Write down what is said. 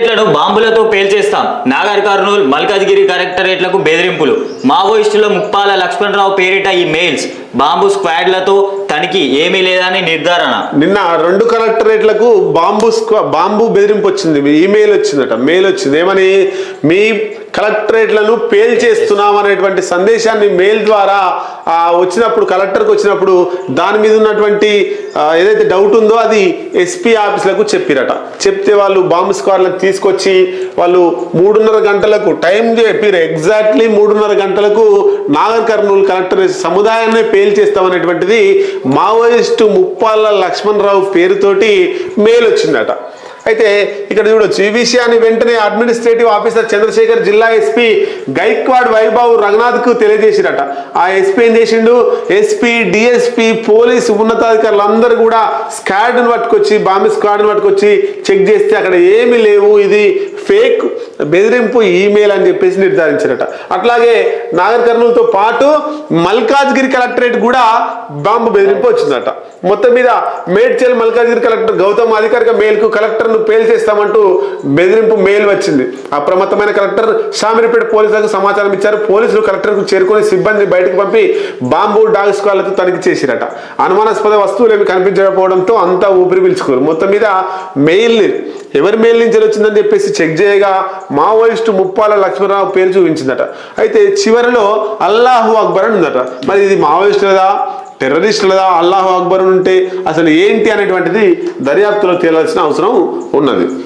కలెక్టరేట్లను బాంబులతో పేల్చేస్తాం. నాగర్ కర్నూలు మల్కాజ్గిరి కలెక్టరేట్లకు బెదిరింపులు. మావోయిస్టుల ముప్పాల లక్ష్మణరావు పేరిట ఈ మెయిల్స్. బాంబు స్క్వాడ్లతో తనిఖీ ఏమీ లేదని నిర్ధారణ. నిన్న రెండు కలెక్టరేట్లకు బాంబు స్క్వా బాంబు బెదిరింపు వచ్చింది. మీ ఈమెయిల్ వచ్చిందట మెయిల్ వచ్చింది. ఏమని? మీ కలెక్టరేట్లను పేల్ చేస్తున్నాం అనేటువంటి సందేశాన్ని మెయిల్ ద్వారా వచ్చినప్పుడు కలెక్టర్కి వచ్చినప్పుడు దాని మీద ఉన్నటువంటి ఏదైతే డౌట్ ఉందో అది ఎస్పీ ఆఫీసులకు చెప్పిరట. చెప్తే వాళ్ళు బాంబు స్క్వాడ్లను తీసుకొచ్చి వాళ్ళు మూడున్నర గంటలకు టైం చెప్పిరు ఎగ్జాక్ట్లీ మూడున్నర గంటలకు నాగర్ కర్నూలు కలెక్టర్ సముదాయాన్ని పేల్ చేస్తామనేటువంటిది మావోయిస్టు ముప్పాల లక్ష్మణరావు పేరుతోటి మేలు వచ్చిందట. అయితే ఇక్కడ చూడొచ్చు ఈ విషయాన్ని వెంటనే అడ్మినిస్ట్రేటివ్ ఆఫీసర్ చంద్రశేఖర్ జిల్లా ఎస్పీ గైక్వాడ్ వైభవ్ రఘునాథ్కు తెలియజేసిరట. ఆ ఎస్పీ ఏం చేసిండు? ఎస్పీ డిఎస్పీ పోలీసు ఉన్నతాధికారులు అందరూ కూడా స్క్వాడ్ను పట్టుకొచ్చి బాంబే స్క్వాడ్ను పట్టుకొచ్చి చెక్ చేస్తే అక్కడ ఏమీ లేవు ఇది ఫేక్ బెదిరింపు ఈమెయిల్ అని చెప్పేసి నిర్ధారించారట. అట్లాగే నాగర్ కర్నూలుతో పాటు మల్కాజ్గిరి కలెక్టరేట్ కూడా బాంబు బెదిరింపు వచ్చిందట. మొత్తం మీద మేడ్చల్ మల్కాజ్గిరి కలెక్టర్ గౌతమ్ అధికారిక మెయిల్కు కలెక్టర్ను పేల్ చేస్తామంటూ బెదిరింపు మెయిల్ వచ్చింది. అప్రమత్తమైన కలెక్టర్ షామిరిపేట పోలీసులకు సమాచారం ఇచ్చారు. పోలీసులు కలెక్టర్కు చేరుకొని సిబ్బంది బయటకు పంపి బాంబు డాగ్ స్క్వాడ్లతో తనిఖీ చేసిరట. అనుమానాస్పద వస్తువులు ఏమి కనిపించకపోవడంతో అంతా ఊపిరి పీల్చుకోరు మొత్తం మీద మెయిల్ని ఎవరి మెయిల్ నుంచి వచ్చిందని చెప్పేసి చెక్ చేయగా మావోయిస్టు ముప్పాల లక్ష్మణరావు పేరు చూపించిందట. అయితే చివరిలో అల్లాహు అక్బర్ అని ఉందట. మరి ఇది మావోయిస్టులదా? టెర్రరిస్టులదా? అల్లాహు అక్బర్ ఉంటే అసలు ఏంటి అనేటువంటిది దర్యాప్తులో తేలాల్సిన అవసరం ఉన్నది.